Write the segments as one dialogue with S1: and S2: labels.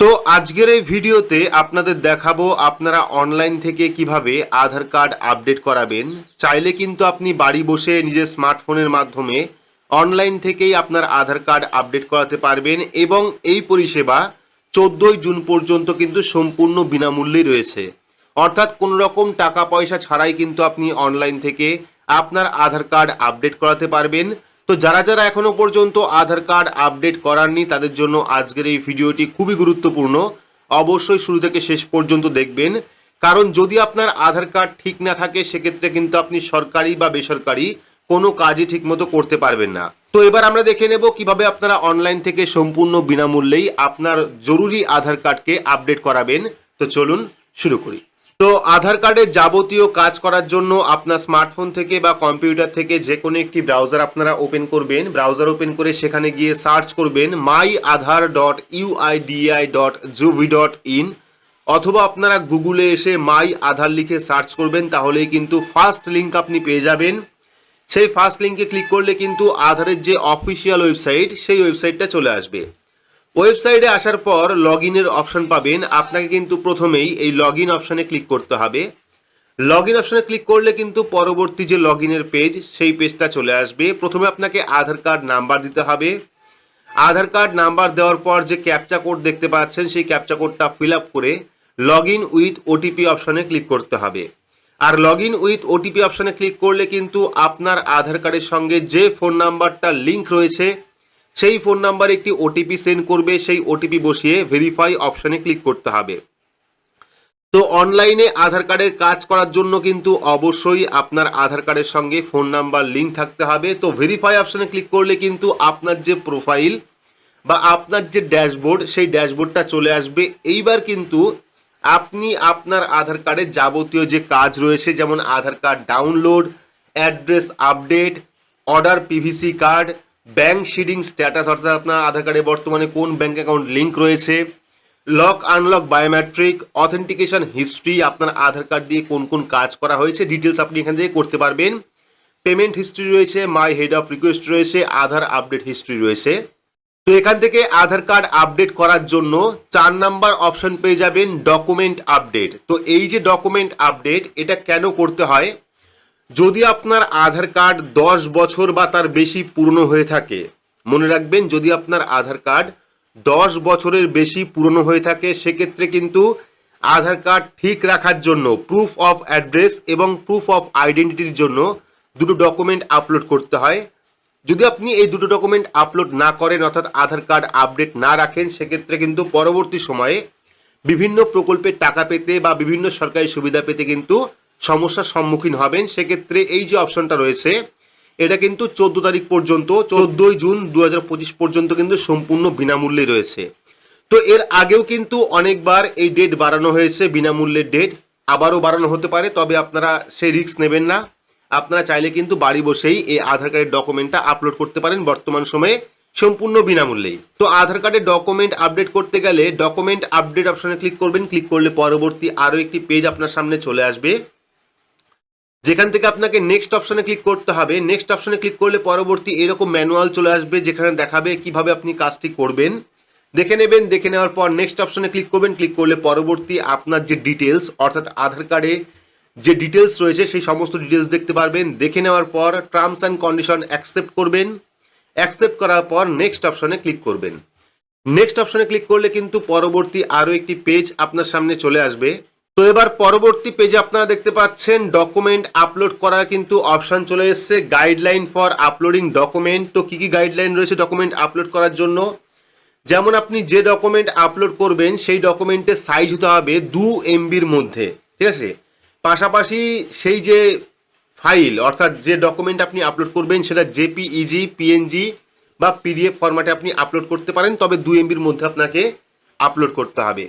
S1: তো আজকের এই ভিডিওতে আপনাদের দেখাবো আপনারা অনলাইন থেকে কীভাবে আধার কার্ড আপডেট করাবেন। চাইলে কিন্তু আপনি বাড়ি বসে নিজের স্মার্টফোনের মাধ্যমে অনলাইন থেকেই আপনার আধার কার্ড আপডেট করাতে পারবেন এবং এই পরিষেবা চোদ্দোই জুন পর্যন্ত কিন্তু সম্পূর্ণ বিনামূল্যেই রয়েছে। অর্থাৎ কোনো রকম টাকা পয়সা ছাড়াই কিন্তু আপনি অনলাইন থেকে আপনার আধার কার্ড আপডেট করাতে পারবেন। তো যারা যারা এখনও পর্যন্ত আধার কার্ড আপডেট করাননি, তাদের জন্য আজকের এই ভিডিওটি খুবই গুরুত্বপূর্ণ। অবশ্যই শুরু থেকে শেষ পর্যন্ত দেখবেন। কারণ যদি আপনার আধার কার্ড ঠিক না থাকে, সেক্ষেত্রে কিন্তু আপনি সরকারি বা বেসরকারি কোনো কাজই ঠিকমতো করতে পারবেন না। তো এবার আমরা দেখে নেব কীভাবে আপনারা অনলাইন থেকে সম্পূর্ণ বিনামূল্যেই আপনার জরুরি আধার কার্ডকে আপডেট করাবেন। তো চলুন শুরু করি। তো আধার কার্ডের যাবতীয় কাজ করার জন্য আপনার স্মার্টফোন থেকে বা কম্পিউটার থেকে যে কোনো একটি ব্রাউজার আপনারা ওপেন করবেন। ব্রাউজার ওপেন করে সেখানে গিয়ে সার্চ করবেন my Aadhaar dot UIDAI dot gov dot in অথবা আপনারা গুগলে এসে মাই আধার লিখে সার্চ করবেন, তাহলেই কিন্তু ফার্স্ট লিঙ্ক আপনি পেয়ে যাবেন। সেই ফার্স্ট লিঙ্কে ক্লিক করলে কিন্তু আধারের যে অফিসিয়াল ওয়েবসাইট, সেই ওয়েবসাইটটা চলে আসবে। ওয়েবসাইটে আসার পর লগ ইনের অপশন পাবেন। আপনাকে কিন্তু প্রথমেই এই লগ ইন অপশানে ক্লিক করতে হবে। লগ ইন অপশানে ক্লিক করলে কিন্তু পরবর্তী যে লগ ইনের পেজ, সেই পেজটা চলে আসবে। প্রথমে আপনাকে আধার কার্ড নাম্বার দিতে হবে। আধার কার্ড নাম্বার দেওয়ার পর যে ক্যাপচা কোড দেখতে পাচ্ছেন, সেই ক্যাপচা কোডটা ফিল আপ করে লগ ইন উইথ ওটিপি অপশানে ক্লিক করতে হবে। আর লগ ইন উইথ ওটিপি অপশানে ক্লিক করলে কিন্তু আপনার আধার কার্ডের সঙ্গে যে ফোন নাম্বারটা লিঙ্ক রয়েছে সেই ফোন নাম্বারে একটি ওটিপি সেন্ড করবে, সেই ওটিপি বসিয়ে ভেরিফাই অপশনে ক্লিক করতে হবে। তো অনলাইনে আধার কার্ডের কাজ করার জন্য কিন্তু অবশ্যই আপনার আধার কার্ডের সঙ্গে ফোন নাম্বার লিঙ্ক থাকতে হবে। তো ভেরিফাই অপশনে ক্লিক করলে কিন্তু আপনার যে প্রোফাইল বা আপনার যে ড্যাশবোর্ড সেই ড্যাশবোর্ডটা চলে আসবে। এইবার কিন্তু আপনি আপনার আধার কার্ডের যাবতীয় যে কাজ রয়েছে, যেমন Aadhaar card download address update order PVC card bank seeding status অর্থাৎ আপনার আধার কার্ডে বর্তমানে কোন ব্যাঙ্ক অ্যাকাউন্ট লিঙ্ক রয়েছে lock unlock biometric authentication history আপনার আধার কার্ড দিয়ে কোন কোন কাজ করা হয়েছে ডিটেলস আপনি এখান থেকে করতে পারবেন। পেমেন্ট হিস্ট্রি রয়েছে মাই হেড অফ রিকোয়েস্ট রয়েছে, আধার আপডেট হিস্ট্রি রয়েছে। তো এখান থেকে আধার কার্ড আপডেট করার জন্য চার নাম্বার অপশন পেয়ে যাবেন ডকুমেন্ট আপডেট তো এই যে ডকুমেন্ট আপডেট এটা কেন করতে হয়? যদি আপনার আধার কার্ড দশ বছর বা তার বেশি পুরনো হয়ে থাকে, মনে রাখবেন যদি আপনার আধার কার্ড দশ বছরের বেশি পুরনো হয়ে থাকে, সেক্ষেত্রে কিন্তু আধার কার্ড ঠিক রাখার জন্য প্রুফ অফ অ্যাড্রেস এবং প্রুফ অফ আইডেন্টিটির জন্য দুটো ডকুমেন্ট আপলোড করতে হয়। যদি আপনি এই দুটো ডকুমেন্ট আপলোড না করেন, অর্থাৎ আধার কার্ড আপডেট না রাখেন, সেক্ষেত্রে কিন্তু পরবর্তী সময়ে বিভিন্ন প্রকল্পের টাকা পেতে বা বিভিন্ন সরকারি সুবিধা পেতে কিন্তু সমস্যার সম্মুখীন হবেন, সেক্ষেত্রে এই যে অপশনটা রয়েছে, এটা কিন্তু চোদ্দ তারিখ পর্যন্ত, চোদ্দই জুন দু হাজার পঁচিশ পর্যন্ত কিন্তু সম্পূর্ণ বিনামূল্যে রয়েছে। তো এর আগেও কিন্তু অনেকবার এই ডেট বাড়ানো হয়েছে বিনামূল্যের ডেট আবারও বাড়ানো হতে পারে, তবে আপনারা সেই রিস্ক নেবেন না। আপনারা চাইলে কিন্তু বাড়ি বসেই এই আধার কার্ডের ডকুমেন্টটা আপলোড করতে পারেন বর্তমান সময়ে, সম্পূর্ণ বিনামূল্যেই। তো আধার কার্ডের ডকুমেন্ট আপডেট করতে গেলে ডকুমেন্ট আপডেট অপশনে ক্লিক করবেন ক্লিক করলে পরবর্তী আরও একটি পেজ আপনার সামনে চলে আসবে। যেখান থেকে আপনাকে নেক্সট অপশনে ক্লিক করতে হবে। নেক্সট অপশনে ক্লিক করলে পরবর্তী এরকম ম্যানুয়াল চলে আসবে, যেখানে দেখাবে কীভাবে আপনি কাজটি করবেন। দেখে নেবেন, দেখে নেওয়ার পর নেক্সট অপশনে ক্লিক করবেন। ক্লিক করলে পরবর্তী আপনার যে ডিটেলস অর্থাৎ আধার কার্ডে যে ডিটেলস রয়েছে, সেই সমস্ত ডিটেলস দেখতে পারবেন। দেখে নেওয়ার পর টার্মস অ্যান্ড কন্ডিশন অ্যাকসেপ্ট করবেন। অ্যাকসেপ্ট করার পর নেক্সট অপশনে ক্লিক করবেন। নেক্সট অপশনে ক্লিক করলে কিন্তু পরবর্তী আরও একটি পেজ আপনার সামনে চলে আসবে। তো এবার পরবর্তী পেজে আপনারা দেখতে পাচ্ছেন ডকুমেন্ট আপলোড করার কিন্তু অপশন চলে এসছে গাইডলাইন ফর আপলোডিং ডকুমেন্ট তো কি কি গাইডলাইন রয়েছে ডকুমেন্ট আপলোড করার জন্য? যেমন আপনি যে ডকুমেন্ট আপলোড করবেন, সেই ডকুমেন্টের সাইজ হতে হবে দু এমবির মধ্যে, ঠিক আছে? পাশাপাশি সেই যে ফাইল অর্থাৎ যে ডকুমেন্ট আপনি আপলোড করবেন, সেটা জেপিইজি পিএনজি বা পিডিএফ ফরম্যাটে আপনি আপলোড করতে পারেন, তবে দু এমবির মধ্যে আপনাকে আপলোড করতে হবে।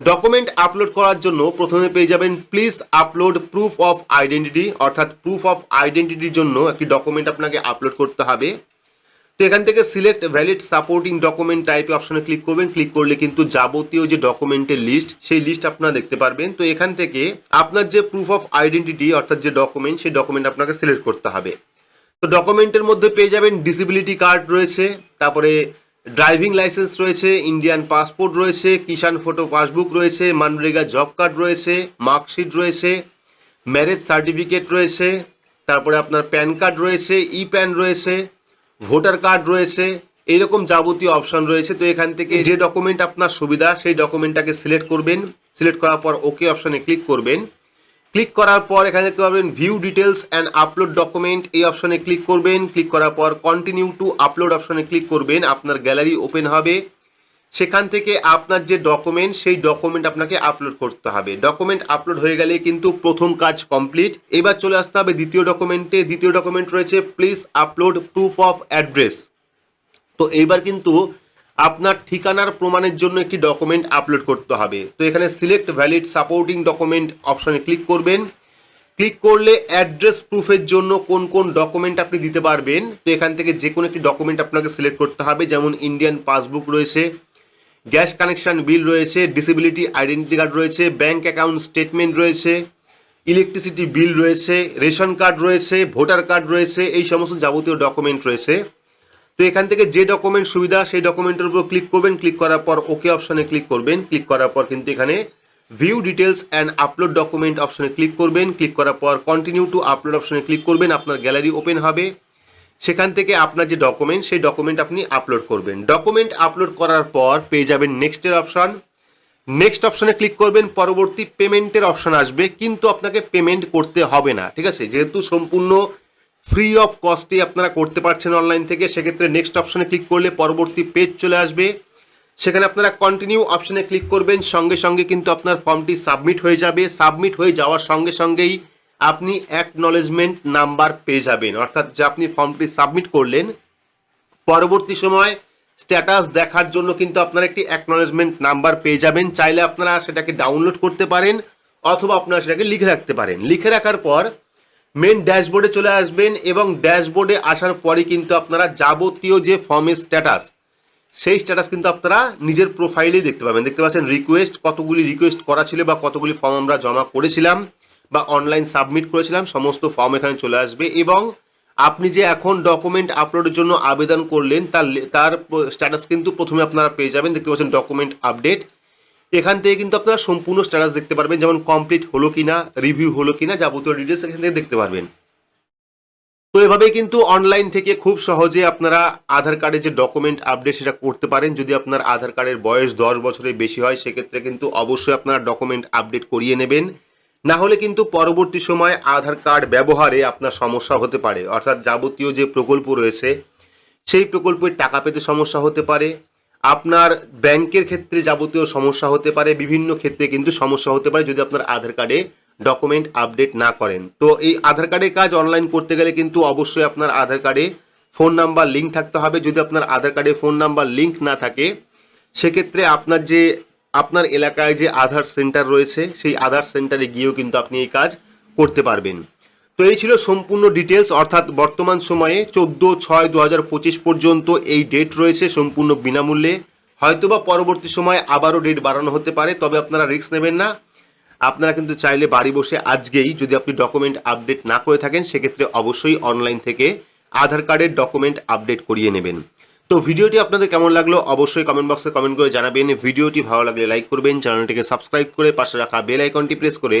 S1: ডকুমেন্ট আপলোড করার জন্য প্রথমে পেয়ে যাবেন please upload proof of identity অর্থাৎ প্রুফ অফ আইডেন্টিটির জন্য একটি ডকুমেন্ট আপনাকে আপলোড করতে হবে। তো এখান থেকে সিলেক্ট ভ্যালিড সাপোর্টিং ডকুমেন্ট টাইপে অপশানে ক্লিক করবেন। ক্লিক করলে কিন্তু যাবতীয় যে ডকুমেন্টের লিস্ট সেই লিস্ট আপনারা দেখতে পারবেন। তো এখান থেকে আপনার যে প্রুফ অফ আইডেন্টিটি অর্থাৎ যে ডকুমেন্ট সেই ডকুমেন্ট আপনাকে সিলেক্ট করতে হবে। তো ডকুমেন্টের মধ্যে পেয়ে যাবেন ডিসেবিলিটি কার্ড রয়েছে। তারপরে ড্রাইভিং লাইসেন্স রয়েছে ইন্ডিয়ান পাসপোর্ট রয়েছে কিষাণ ফটো পাসবুক রয়েছে মানরেগা জব কার্ড রয়েছে মার্কশিট রয়েছে ম্যারেজ সার্টিফিকেট রয়েছে, তারপরে আপনার প্যান কার্ড রয়েছে ই প্যান রয়েছে ভোটার কার্ড রয়েছে এইরকম যাবতীয় অপশন রয়েছে। তো এখান থেকে যে ডকুমেন্ট আপনার সুবিধা, সেই ডকুমেন্টটাকে সিলেক্ট করবেন। সিলেক্ট করার পর ওকে অপশনে ক্লিক করবেন। ক্লিক করার পর এখানে দেখতে পাবেন view details and upload document এই অপশনে ক্লিক করবেন। ক্লিক করার পর কন্টিনিউ টু আপলোড অপশনে ক্লিক করবেন। আপনার গ্যালারি ওপেন হবে। সেখান থেকে আপনার যে ডকুমেন্ট সেই ডকুমেন্ট আপনাকে আপলোড করতে হবে। ডকুমেন্ট আপলোড হয়ে গেলে কিন্তু প্রথম কাজ কমপ্লিট এবার চলে আসতে হবে দ্বিতীয় ডকুমেন্টে দ্বিতীয় ডকুমেন্ট রয়েছে please upload proof of address তো এইবার কিন্তু আপনার ঠিকানার প্রমাণের জন্য একটি ডকুমেন্ট আপলোড করতে হবে। তো এখানে সিলেক্ট ভ্যালিড সাপোর্টিং ডকুমেন্ট অপশানে ক্লিক করবেন। ক্লিক করলে অ্যাড্রেস প্রুফের জন্য কোন কোন ডকুমেন্ট আপনি দিতে পারবেন। তো এখান থেকে যে কোনো একটি ডকুমেন্ট আপনাকে সিলেক্ট করতে হবে, যেমন ইন্ডিয়ান পাসবুক রয়েছে গ্যাস কানেকশন বিল রয়েছে ডিসেবিলিটি আইডেন্টি কার্ড রয়েছে ব্যাঙ্ক অ্যাকাউন্ট স্টেটমেন্ট রয়েছে ইলেকট্রিসিটি বিল রয়েছে রেশন কার্ড রয়েছে ভোটার কার্ড রয়েছে, এই সমস্ত যাবতীয় ডকুমেন্ট রয়েছে। তো এখান থেকে যে ডকুমেন্ট সুবিধা, সেই ডকুমেন্টের উপর ক্লিক করবেন। ক্লিক করার পর ওকে অপশনে ক্লিক করবেন। ক্লিক করার পর কিন্তু এখানে view details and upload document অপশনে ক্লিক করবেন। ক্লিক করার পর কন্টিনিউ টু আপলোড অপশনে ক্লিক করবেন। আপনার গ্যালারি ওপেন হবে। সেখান থেকে আপনার যে ডকুমেন্ট সেই ডকুমেন্ট আপনি আপলোড করবেন। ডকুমেন্ট আপলোড করার পর পেয়ে যাবেন নেক্সটের অপশন নেক্সট অপশনে ক্লিক করবেন। পরবর্তী পেমেন্টের অপশন আসবে। কিন্তু আপনাকে পেমেন্ট করতে হবে না। ঠিক আছে? যেহেতু সম্পূর্ণ ফ্রি অফ কস্টে আপনারা করতে পারছেন অনলাইন থেকে, সেক্ষেত্রে নেক্সট অপশনে ক্লিক করলে পরবর্তী পেজ চলে আসবে। সেখানে আপনারা কন্টিনিউ অপশনে ক্লিক করবেন, সঙ্গে সঙ্গে কিন্তু আপনার ফর্মটি সাবমিট হয়ে যাবে। সাবমিট হয়ে যাওয়ার সঙ্গে সঙ্গেই আপনি অ্যাকনলেজমেন্ট নাম্বার পেয়ে যাবেন। অর্থাৎ যে আপনি ফর্মটি সাবমিট করলেন, পরবর্তী সময় স্ট্যাটাস দেখার জন্য কিন্তু আপনারা একটি অ্যাকনলেজমেন্ট নাম্বার পেয়ে যাবেন। চাইলে আপনারা সেটাকে ডাউনলোড করতে পারেন, অথবা আপনারা সেটাকে লিখে রাখতে পারেন। লিখে রাখার পর মেন ড্যাশবোর্ডে চলে আসবেন এবং ড্যাশবোর্ডে আসার পরে কিন্তু আপনারা যাবতীয় যে ফর্মের স্ট্যাটাস সেই স্ট্যাটাস কিন্তু আপনারা নিজের প্রোফাইলেই দেখতে পাবেন। দেখতে পাচ্ছেন রিকোয়েস্ট কতগুলি রিকোয়েস্ট করা ছিল বা কতগুলি ফর্ম আমরা জমা করেছিলাম বা অনলাইন সাবমিট করেছিলাম, সমস্ত ফর্ম এখানে চলে আসবে এবং আপনি যে এখন ডকুমেন্ট আপলোডের জন্য আবেদন করলেন, তার তার স্ট্যাটাস কিন্তু প্রথমে আপনারা পেয়ে যাবেন। দেখতে পাচ্ছেন ডকুমেন্ট আপডেট এখান থেকে কিন্তু আপনারা সম্পূর্ণ স্ট্যাটাস দেখতে পারবেন, যেমন কমপ্লিট হলো কিনা রিভিউ হলো কিনা, যাবতীয় ডিটেলস এখান থেকে দেখতে পারবেন। তো এভাবেই কিন্তু অনলাইন থেকে খুব সহজে আপনারা আধার কার্ডের যে ডকুমেন্ট আপডেট সেটা করতে পারেন। যদি আপনার আধার কার্ডের বয়স দশ বছরের বেশি হয়, সেক্ষেত্রে কিন্তু অবশ্যই আপনারা ডকুমেন্ট আপডেট করিয়ে নেবেন। না হলে কিন্তু পরবর্তী সময় আধার কার্ড ব্যবহারে আপনার সমস্যা হতে পারে। অর্থাৎ যাবতীয় যে প্রকল্প রয়েছে, সেই প্রকল্পের টাকা পেতে সমস্যা হতে পারে। আপনার ব্যাংকের ক্ষেত্রে যাবতীয় সমস্যা হতে পারে, বিভিন্ন ক্ষেত্রে কিন্তু সমস্যা হতে পারে যদি আপনার আধার কার্ডে ডকুমেন্ট আপডেট না করেন। তো এই আধার কার্ডের কাজ অনলাইন করতে গেলে কিন্তু অবশ্যই আপনার আধার কার্ডে ফোন নাম্বার লিঙ্ক থাকতে হবে। যদি আপনার আধার কার্ডে ফোন নাম্বার লিঙ্ক না থাকে, সেক্ষেত্রে আপনার যে, আপনার এলাকায় যে আধার সেন্টার রয়েছে, সেই আধার সেন্টারে গিয়েও কিন্তু আপনি এই কাজ করতে পারবেন। তো এই ছিল সম্পূর্ণ ডিটেলস অর্থাৎ বর্তমান সময়ে চোদ্দ ছয় দু পর্যন্ত এই ডেট রয়েছে সম্পূর্ণ বিনামূল্যে। হয়তোবা পরবর্তী সময় আবারও ডেট বাড়ানো হতে পারে, তবে আপনারা রিস্ক নেবেন না। আপনারা কিন্তু চাইলে বাড়ি বসে আজকেই যদি আপনি ডকুমেন্ট আপডেট না করে থাকেন, সেক্ষেত্রে অবশ্যই অনলাইন থেকে আধার কার্ডের ডকুমেন্ট আপডেট করিয়ে নেবেন। তো ভিডিওটি আপনাদের কেমন লাগল অবশ্যই কমেন্ট বক্সে কমেন্ট করে জানাবেন। ভিডিওটি ভালো লাগলে লাইক করবেন চ্যানেলটিকে সাবস্ক্রাইব করে পাশে রাখা বেল আইকনটি প্রেস করে